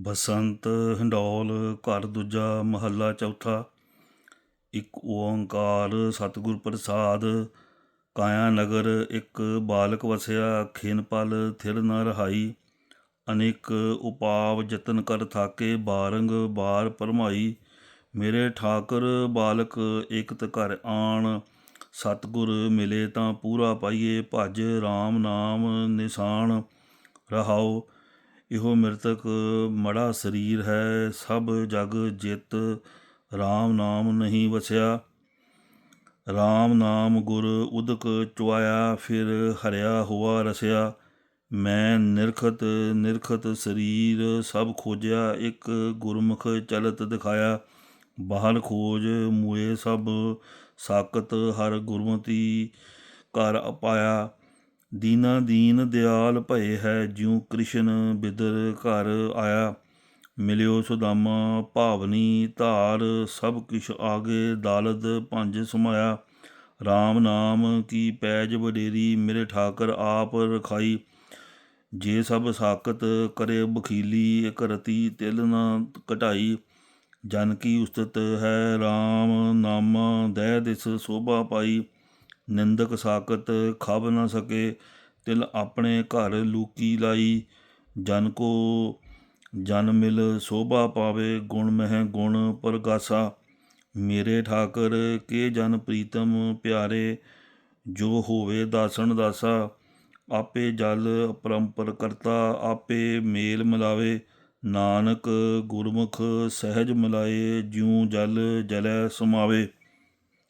ਬਸੰਤ ਹਿੰਡੌਲ, ਘਰ ਦੂਜਾ ਮਹੱਲਾ ਚੌਥਾ। ਇੱਕ ਓੰਕਾਰ ਸਤਿਗੁਰ ਪ੍ਰਸਾਦ, ਕਾਇਆ ਨਗਰ ਇੱਕ ਬਾਲਕ ਵਸਿਆ, ਖਿਨ ਪਲ ਥਿਰ ਨ ਰਹਾਈ। ਅਨੇਕ ਉਪਾਵ ਯਤਨ ਕਰ ਥਾਕੇ, ਬਾਰੰਗ ਬਾਰ ਪਰਮਾਈ ਮੇਰੇ ਠਾਕਰ ਬਾਲਕ ਏਕਤ ਘਰ ਆਣ, ਸਤਿਗੁਰ ਮਿਲੇ ਤਾਂ ਪੂਰਾ ਪਾਈਏ, ਭਜ RAM ਨਾਮ ਨਿਸ਼ਾਨ ਰਹਾਓ ਇਹੋ ਮ੍ਰਿਤਕ ਮੜਾ ਸਰੀਰ ਹੈ, ਸਭ ਜਗ ਜਿਤ RAM ਨਾਮ ਨਹੀਂ ਵਸਿਆ। RAM ਨਾਮ ਗੁਰ ਉਦਕ ਚੁਆਇਆ, ਫਿਰ ਹਰਿਆ ਹੋਆ ਰਸਿਆ। ਮੈਂ ਨਿਰਖਤ ਨਿਰਖਤ ਸਰੀਰ ਸਭ ਖੋਜਿਆ, ਇੱਕ ਗੁਰਮੁਖ ਚਲਤ ਦਿਖਾਇਆ। ਬਾਹਰ ਖੋਜ ਮੂਏ ਸਭ ਸਾਕਤ ਹਰ ਗੁਰਮਤੀ ਘਰ ਅਪਾਇਆ। ਦੀਨਾ ਦੀਨ ਦਿਆਲ ਭਏ ਹੈ, ਜਿਉ ਕ੍ਰਿਸ਼ਨ ਬਿਦਰ ਘਰ ਆਇਆ। ਮਿਲਿਓ ਸੁਦਾਮਾ ਭਾਵਨੀ ਧਾਰ, ਸਭ ਕਿਛ ਆਗੇ ਦਾਲਦ ਪੰਜ ਸਮਾਇਆ। RAM ਨਾਮ ਕੀ ਪੈਜ ਵਡੇਰੀ, ਮੇਰੇ ਠਾਕਰ ਆਪ ਰਖਾਈ। ਜੇ ਸਭ ਸਾਕਤ ਕਰੇ ਬਖੀਲੀ, ਇਕ ਰਤੀ ਤਿਲ ਨਾ ਘਟਾਈ ਜਨ ਕੀ ਉਸਤਤ ਹੈ RAM ਨਾਮਾ ਦਹਿ ਦਿਸ ਸੋਭਾ ਪਾਈ। ਨਿੰਦਕ ਸਾਕਤ ਖਭ ਨ ਸਕੇ, ਤਿਲ ਆਪਣੇ ਘਰ ਲੂਕੀ ਲਾਈ। ਜਨ ਕੋ ਜਨ ਮਿਲ ਸੋਭਾ ਪਾਵੇ, ਗੁਣ ਮਹਿ ਗੁਣ ਪ੍ਰਗਾਸਾ। ਮੇਰੇ ਠਾਕਰ, ਕੇ ਜਨ ਪ੍ਰੀਤਮ ਪਿਆਰੇ? ਜੋ ਹੋਵੇ ਦਾਸਣ ਦਾਸਾ, ਆਪੇ ਜਲ ਪਰੰਪਰ ਕਰਤਾ, ਆਪੇ ਮੇਲ ਮਿਲਾਵੇ। ਨਾਨਕ ਗੁਰਮੁਖ ਸਹਿਜ ਮਿਲਾਏ, ਜਿਉ ਜਲ ਜਲੈ ਸਮਾਵੇ।